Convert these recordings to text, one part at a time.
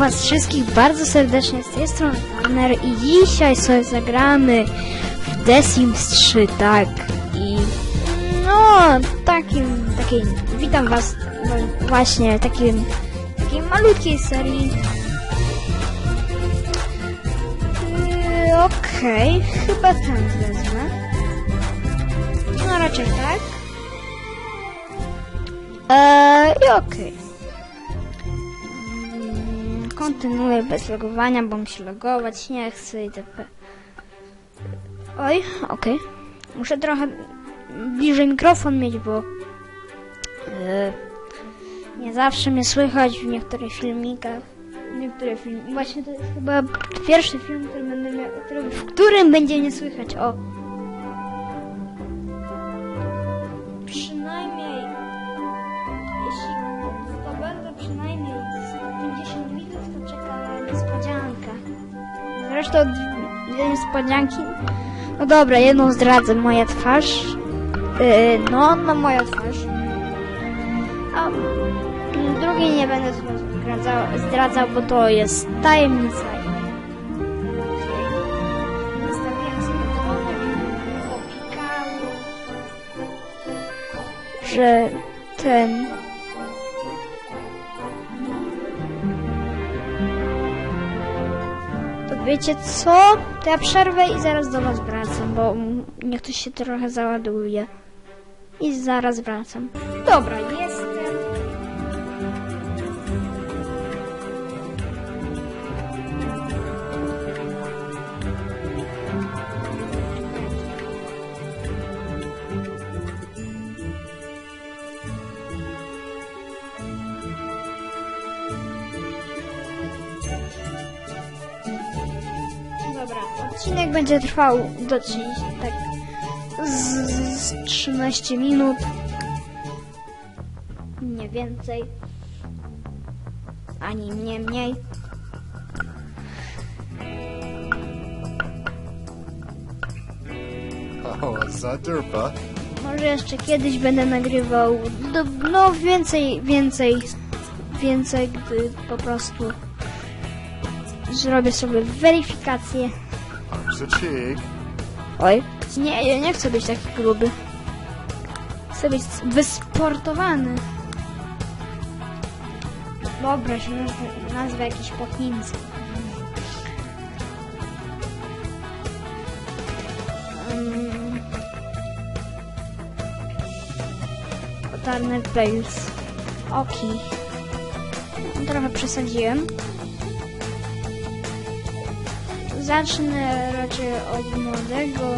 was wszystkich bardzo serdecznie z tej strony Tanner i dzisiaj sobie zagramy w The Sims 3, tak. I no, takim, takiej, witam was no, właśnie takim, takiej malutkiej serii. Yy, Okej, chyba ten wezmę. No raczej tak. Eee, i okej. Mm, Kontynuuję bez logowania, bo mi się logować nie chce itp. Oj, okej. Muszę trochę bliżej mikrofon mieć, bo e, nie zawsze mnie słychać w niektórych filmikach. Niektóre filmy. Właśnie to jest chyba pierwszy film, który będę miał, który, w którym będzie mnie słychać. O. Zresztą dwie niespodzianki. No dobra, jedną zdradzę, moja twarz. Yy, no, no moja twarz. A mm, drugiej nie będę zdradzał, zdradzał, bo to jest tajemnica. Że ten wiecie co? To ja przerwę i zaraz do was wracam, bo niech to się trochę załaduje. I zaraz wracam. Dobra, jestem. Odcinek będzie trwał do 30, tak z, z 13 minut. Nie więcej. Ani mnie mniej. O, zadurpa. Może jeszcze kiedyś będę nagrywał do, no więcej, więcej, więcej, gdy po prostu zrobię sobie weryfikację. Oj. Nie, ja nie chcę być taki gruby. Chcę być wysportowany. Dobra, się nazwę jakiś potnicy. Um, Potarny Bales. Oki. Trochę przesadziłem. Zacznę raczej od młodego.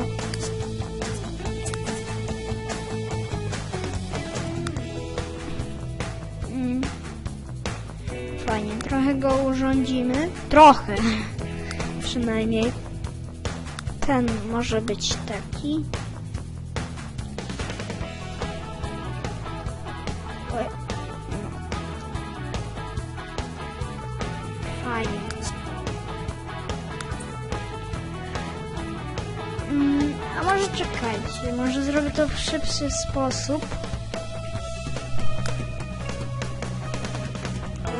Mm. Fajnie, trochę go urządzimy. Trochę. Przynajmniej. Ten może być taki. Czekajcie, może zrobię to w szybszy sposób.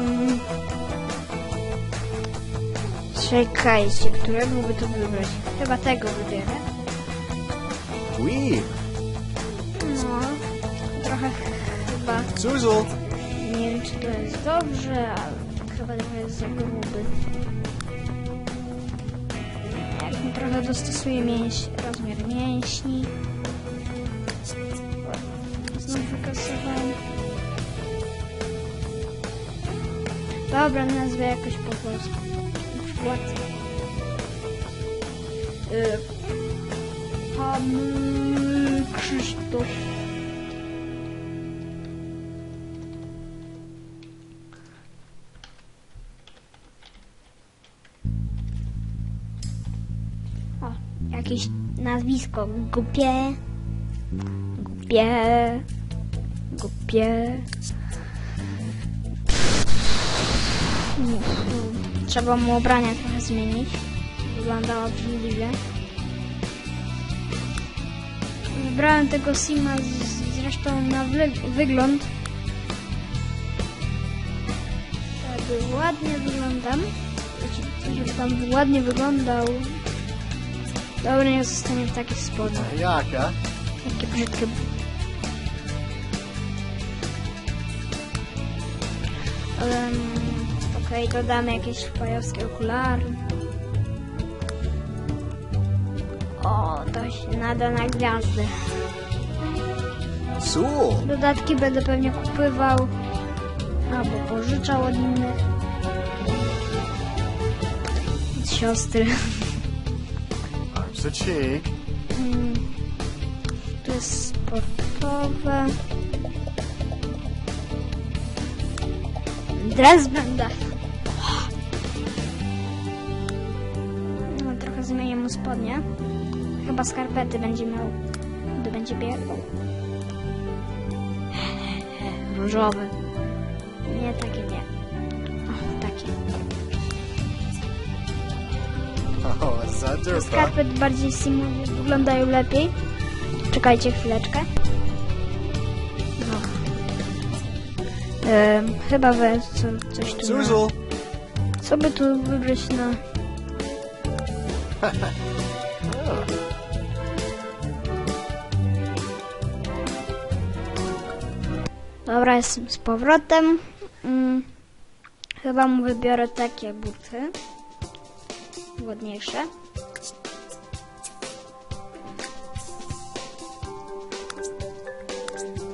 Mm. Czekajcie, którego by to wybrać? Chyba tego wybierę. Wee. No, trochę chyba, nie wiem czy to jest dobrze, ale chyba trochę jest za gruby. Trochę dostosuję mięś, rozmiar mięśni. Znów wykasowałem. Dobra, nazwę jakoś po polsku. Na przykład... Y, Pan Krzysztof. O, jakieś nazwisko głupie. Głupie. Głupie. Trzeba mu ubrania trochę zmienić. Wygląda obrzydliwie. Wybrałem tego Sima zresztą na wy, wygląd. żeby ładnie wyglądał, znaczy, żeby tam ładnie wyglądał, dobra, nie zostanie w takich spodniach. Jaka? Takie brzydkie. Um, Okej, dodamy jakieś fajowskie okulary. O, to się nada na gwiazdy. Cool. Dodatki będę pewnie kupywał albo pożyczał od innych. Od siostry. Arms a cheek. Mm, To jest sportowe. Dres będę. No, trochę zmienię mu spodnie. Chyba skarpety będzie miał, gdy będzie biegł. Różowy. Nie, takie nie. O, takie. Oh, Zadurba. Skarpety bardziej simowie wyglądają lepiej. Czekajcie chwileczkę. Em, chyba we co, coś tu. Zuzel. Co by tu wybrać na. Dobra, jestem z powrotem. Mm, chyba mu wybiorę takie buty. Ładniejsze.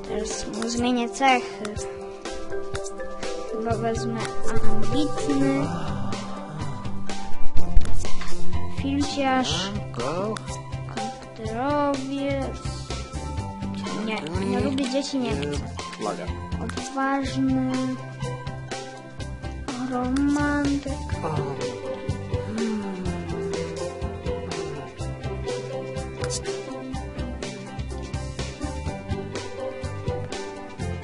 Teraz mu zmienię cechy. Chyba wezmę ambitny. Filciarz, komputerowiec. Nie, nie lubię dzieci, nie chcę. Odważny. Romantyk.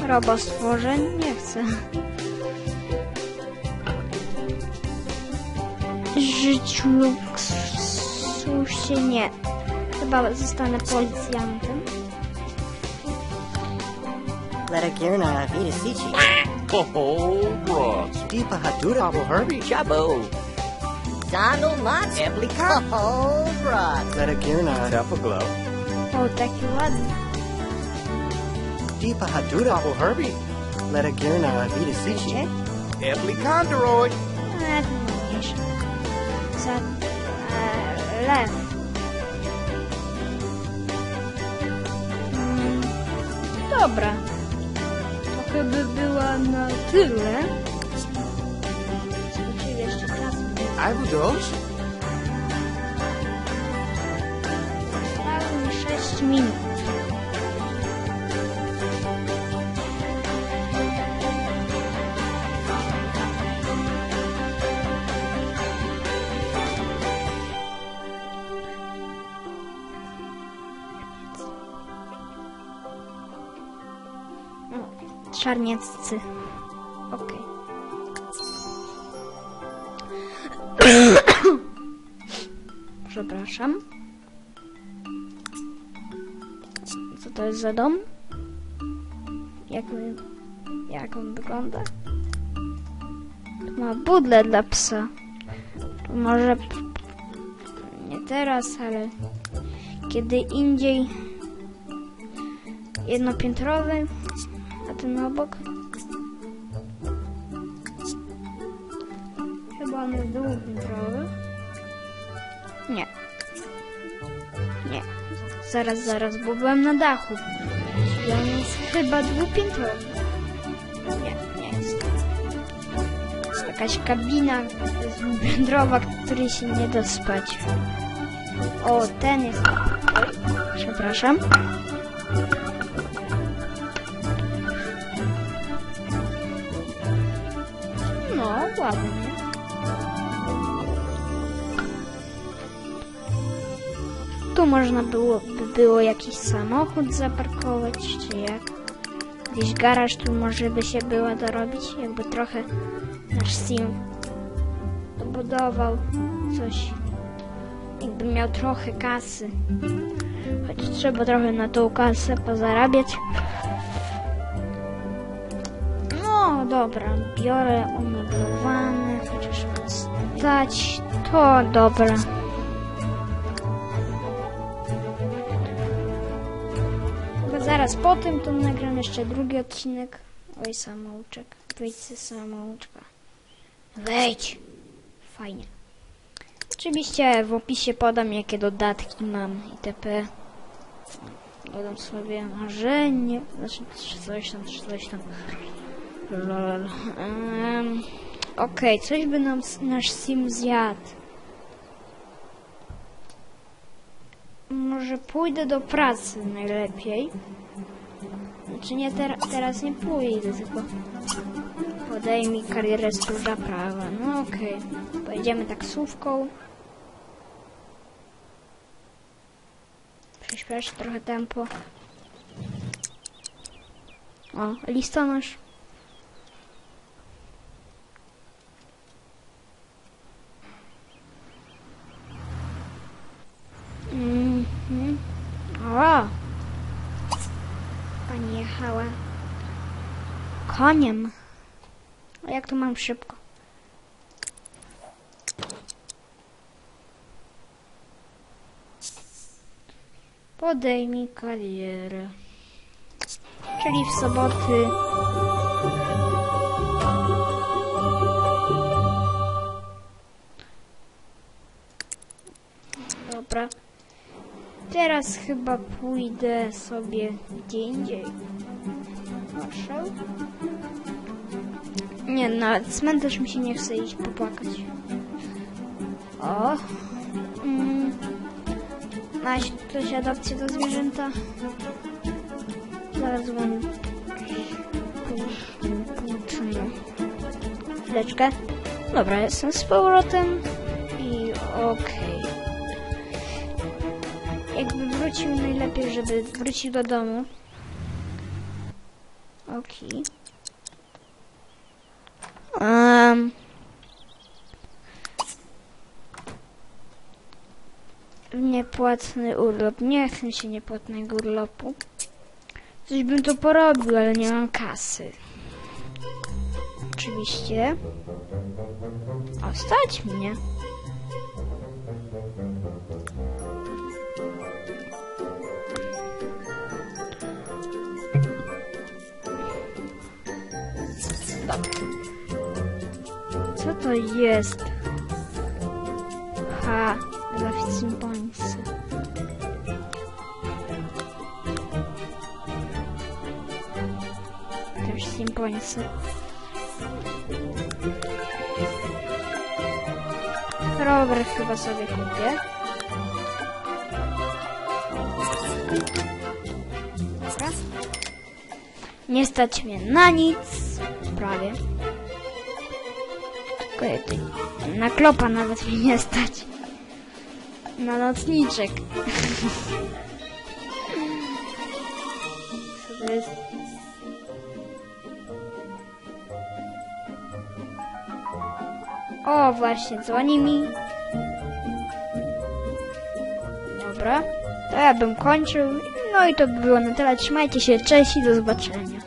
Robo stworzeń? Nie chcę. życiu luksusie nie. Chyba zostanę policjantem. Lerek Jerna, Vidasici. bro! Deepa Hadura. Pablo Herbie. chabu. Chabo. Donald Motz. Emblika. Kobrats. Lerek Jerna. Tepaglow. O, taki ładny. Deepa Hadura. Pablo Herbie. Lerek Jerna, Vidasici. Emblika Android. A, to mniejsza. Za... E, lew. Mm, dobra. To chyba była na tyle. Zobaczymy jeszcze czas. Ivodos. Zostało mi 6 minut. Czarnieccy. Okej. Przepraszam. Co to jest za dom? Jak, my, jak on wygląda? Tu ma budlę dla psa. Może nie teraz, ale kiedy indziej jednopiętrowy, ten obok chyba on jest dwupiętrowy. Nie. Nie. Zaraz, zaraz, bo byłem na dachu. I on jest chyba dwupiętrowy. Nie, nie jest. Jest jakaś kabina dwupiętrowa, której się nie da spać. O, ten jest. Przepraszam. Ładnie. Tu można było, by było jakiś samochód zaparkować, czy jak. Gdzieś garaż tu może by się było dorobić, jakby trochę nasz sim dobudował coś. Jakby miał trochę kasy. Choć trzeba trochę na tą kasę pozarabiać. Dobra, biorę umeblowane, chociaż stać. To dobra. Bo zaraz po tym to nagram jeszcze drugi odcinek. Oj, samouczek. Wyjdź ze samouczka. Wejdź! Fajnie. Oczywiście w opisie podam jakie dodatki mam itp. Dodam sobie marzenie, znaczy coś tam, coś tam. Lol. Um, Okej, coś by nam nasz sim zjadł. Może pójdę do pracy najlepiej. Znaczy nie ter- teraz nie pójdę, tylko podejmij karierę stróża prawa. No okej. Pojedziemy taksówką. Przyspiesz trochę tempo. O, listonosz. Koniem. A jak to mam szybko? Podejmij karierę. Czyli w soboty. Dobra. Teraz chyba pójdę sobie gdzie indziej. Proszę. Nie, na cmentarz mi się nie chce iść popłakać. O. Mm. Masz ktoś adopcję do zwierzęta? Zaraz wam półczynię. Chwileczkę. Dobra, jestem z powrotem i okej. Jakby wrócił najlepiej, żeby wrócił do domu. Okej. Um. Niepłatny urlop. Nie chcę się niepłatnego urlopu. Coś bym to porobił, ale nie mam kasy. Oczywiście. O, stać mnie. To jest? Ha, dla Simpońcy. Też Simpońcy. Rower chyba sobie kupię. Nie stać mnie na nic. Prawie. Tylko Na klopa nawet mnie nie stać. Na nocniczek. Co to jest? O, właśnie, dzwoni mi. Dobra. To ja bym kończył. No i to by było na tyle. Trzymajcie się, cześć i do zobaczenia.